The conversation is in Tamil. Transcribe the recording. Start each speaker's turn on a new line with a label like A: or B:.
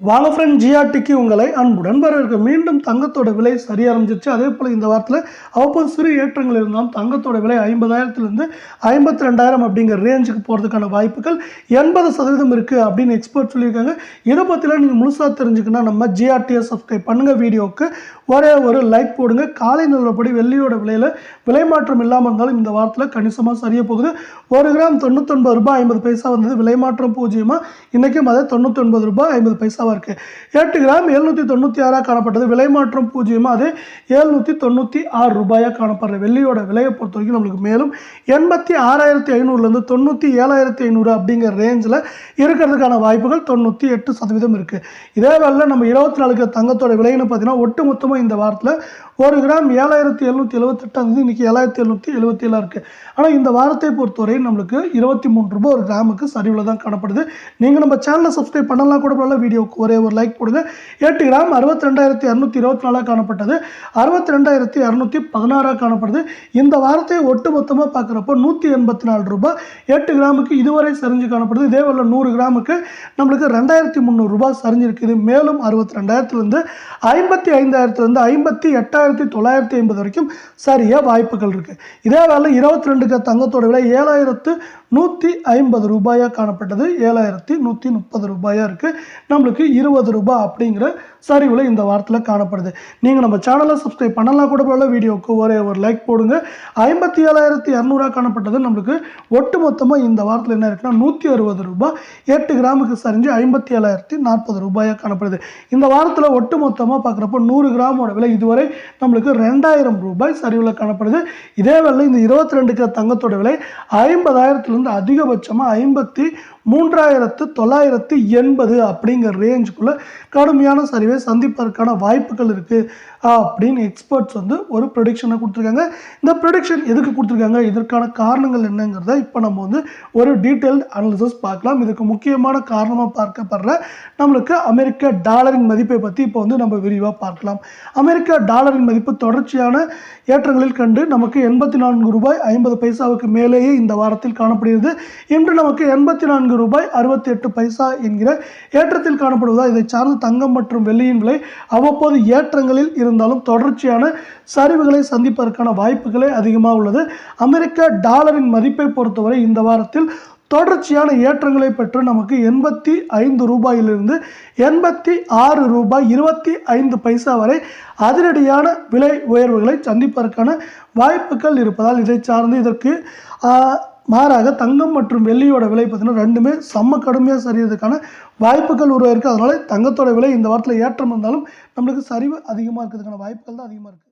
A: வாங்க ஃப்ரெண்ட் ஜிஆர்டிக்கு உங்களை அன்புடன் வரவேற்க. மீண்டும் தங்கத்தோட விலை சரிய ஆரம்பிச்சிருச்சு அதே போல் இந்த வாரத்தில் அவ்வப்போது சிறு ஏற்றங்கள் இருந்தாலும் தங்கத்தோட விலை ஐம்பதாயிரத்துலேருந்து ஐம்பத்தி ரெண்டாயிரம் அப்படிங்கிற ரேஞ்சுக்கு போகிறதுக்கான வாய்ப்புகள் எண்பது சதவீதம் இருக்குது அப்படின்னு எக்ஸ்பர்ட் சொல்லியிருக்காங்க. இதை பற்றிலாம் நீங்கள் முழுசாக தெரிஞ்சுக்கணும் நம்ம ஜிஆர்டியை சப்ஸ்கிரைப் பண்ணுங்கள் வீடியோவுக்கு ஒரே ஒரு லைக் போடுங்க. காலை நிலப்படி வெள்ளியோட விலையில் விலை மாற்றம் இல்லாமல் இருந்தாலும் இந்த வாரத்தில் கணிசமாக சரியாக போகுது. ஒரு கிராம் தொண்ணூத்தொன்பது ரூபாய் ஐம்பது பைசா வந்தது. விலை மாற்றம் பூஜ்ஜியமாக இன்றைக்கும் அதே தொண்ணூத்தொன்பது ரூபாய் ஐம்பது பைசா பைசாவாக இருக்குது எட்டு கிராம் எழுநூற்றி தொண்ணூற்றி ஆறாக காணப்பட்டது. விலை மாற்றம் பூஜ்ஜியமாக அது எழுநூற்றி தொண்ணூற்றி ஆறு ரூபாயாக காணப்படுற வெள்ளியோட விலையை பொறுத்த வரைக்கும் நம்மளுக்கு மேலும் எண்பத்தி ஆறாயிரத்தி ஐநூறுலேருந்து தொண்ணூற்றி ஏழாயிரத்தி ஐநூறு அப்படிங்கிற ரேஞ்சில் இருக்கிறதுக்கான வாய்ப்புகள் தொண்ணூற்றி எட்டு சதவீதம் இருக்குது இதே வேலை நம்ம இருபத்தி நாலுக்கு தங்கத்தோட விலைன்னு பார்த்தீங்கன்னா ஒட்டு மொத்தமாக இந்த வாரத்தில் ஒரு கிராம் ஏழாயிரத்தி எழுநூற்றி எழுபத்தெட்டாம் தேதி இன்றைக்கி ஏழாயிரத்தி எழுநூற்றி எழுபத்தி ஏழாக இருக்குது ஆனால் இந்த வாரத்தை பொறுத்தவரை நம்மளுக்கு இருபத்தி மூணு ரூபாய் ஒரு கிராமுக்கு சரிவில் தான் காணப்படுது. நீங்கள் நம்ம சேனலை சப்ஸ்கிரைப் பண்ணலாம் கூட பரவாயில்ல வீடியோக்கு ஒரே ஒரு லைக் போடுங்க. எட்டு கிராம் அறுபத்தி ரெண்டாயிரத்தி இரநூத்தி இருபத்தி நாலாக காணப்பட்டது. அறுபத்தி ரெண்டாயிரத்தி இரநூத்தி பதினாறாக காணப்படுது. இந்த வாரத்தை ஒட்டு மொத்தமாக பார்க்குறப்போ நூற்றி எண்பத்தி நாலு ரூபாய். எட்டு கிராமுக்கு இதுவரை சரிஞ்சு காணப்படுது. இதே போல் நூறு கிராமுக்கு நம்மளுக்கு ரெண்டாயிரத்தி முந்நூறு ரூபாய் சரிஞ்சிருக்குது. மேலும் அறுபத்தி ரெண்டாயிரத்துலேருந்து ஐம்பத்தி ஐந்தாயிரத்துலேருந்து ஐம்பத்தி எட்டாயிரத்தி தொள்ளாயிரத்தி ஐம்பது வரைக்கும் சரியாக வாய்ப்புகள் இருக்குது இதே வேலை இருபத்தி ரெண்டுக்கு தங்கத்தோட விலை ஏழாயிரத்து நூற்றி ஐம்பது ரூபாயாக காணப்பட்டது. ஏழாயிரத்தி நூற்றி முப்பது ரூபாயாக இருக்குது நம்மளுக்கு இருபது ரூபாய் அப்படிங்கிற சரிவில் இந்த வாரத்தில் காணப்படுது. நீங்கள் நம்ம சேனலை சப்ஸ்கிரைப் பண்ணலாம் கூட போல வீடியோவுக்கு ஒரே ஒரு லைக் போடுங்க. ஐம்பத்தி ஏழாயிரத்தி இரநூறுவா காணப்பட்டது. நம்மளுக்கு ஒட்டு மொத்தமாக இந்த வாரத்தில் என்ன இருக்குன்னா நூற்றி அறுபது ரூபாய் எட்டு கிராமுக்கு சரிஞ்சு ஐம்பத்தி ஏழாயிரத்தி நாற்பது ரூபாயாக காணப்படுது. இந்த வாரத்தில் ஒட்டு மொத்தமாக பார்க்குறப்போ நூறு கிராமோட விலை இதுவரை நம்மளுக்கு ரெண்டாயிரம் ரூபாய் சரிவில் காணப்படுது. இதே வேலை இந்த இருபத்தி ரெண்டுக்கு தங்கத்தோட விலை ஐம்பதாயிரத்துலேருந்து அதிகபட்சமாக ஐம்பத்தி மூன்றாயிரத்து தொள்ளாயிரத்து எண்பது அப்படிங்கிற ரேஞ்சுக்குள்ளே கடுமையான சரிவை சந்திப்பதற்கான வாய்ப்புகள் இருக்குது அப்படின்னு எக்ஸ்பர்ட்ஸ் வந்து ஒரு ப்ரொடிக்ஷனை கொடுத்துருக்காங்க. இந்த ப்ரொடிக்ஷன் எதுக்கு கொடுத்துருக்காங்க? இதற்கான காரணங்கள் என்னங்கிறத இப்போ நம்ம வந்து ஒரு டீட்டெயில்டு அனாலிசிஸ் பார்க்கலாம். இதுக்கு முக்கியமான காரணமாக பார்க்கப்படுற நம்மளுக்கு அமெரிக்க டாலரின் மதிப்பை பற்றி இப்போ வந்து நம்ம விரிவாக பார்க்கலாம். அமெரிக்க டாலரின் மதிப்பு தொடர்ச்சியான ஏற்றங்களில் கண்டு நமக்கு எண்பத்தி நான்கு ரூபாய் ஐம்பது பைசாவுக்கு மேலேயே இந்த வாரத்தில் காணப்படுகிறது. இன்று நமக்கு எண்பத்தி நான்கு ரூபாய் அறுபத்தி எட்டு பைசா என்கிற ஏற்றத்தில் காணப்படும் காணப்படுவதால் இதை சார்ந்து தங்கம் மற்றும் வெள்ளியின் விலை அவ்வப்போது ஏற்றங்களில் இருந்தாலும் தொடர்ச்சியான சரிவுகளை சந்திப்பதற்கான வாய்ப்புகளே அதிகமாக உள்ளது. அமெரிக்க டாலரின் மதிப்பை பொறுத்தவரை இந்த வாரத்தில் தொடர்ச்சியான ஏற்றங்களை பெற்று நமக்கு எண்பத்தி ஐந்து ரூபாயிலிருந்து எண்பத்தி ஆறு ரூபாய் இருபத்தி ஐந்து பைசா வரை அதிரடியான விலை உயர்வுகளை சந்திப்பதற்கான வாய்ப்புகள் இருப்பதால் இதை சார்ந்து இதற்கு மாறாக தங்கம் மற்றும் வெள்ளியோட விலை பார்த்தீங்கன்னா ரெண்டுமே செம்ம கடுமையாக சரியறதுக்கான வாய்ப்புகள் உருவாயிருக்கு. அதனால் தங்கத்தோட விலை இந்த வாரத்தில் ஏற்றம் இருந்தாலும் நம்மளுக்கு சரிவு அதிகமாக இருக்கிறதுக்கான வாய்ப்புகள் தான் அதிகமாக இருக்குது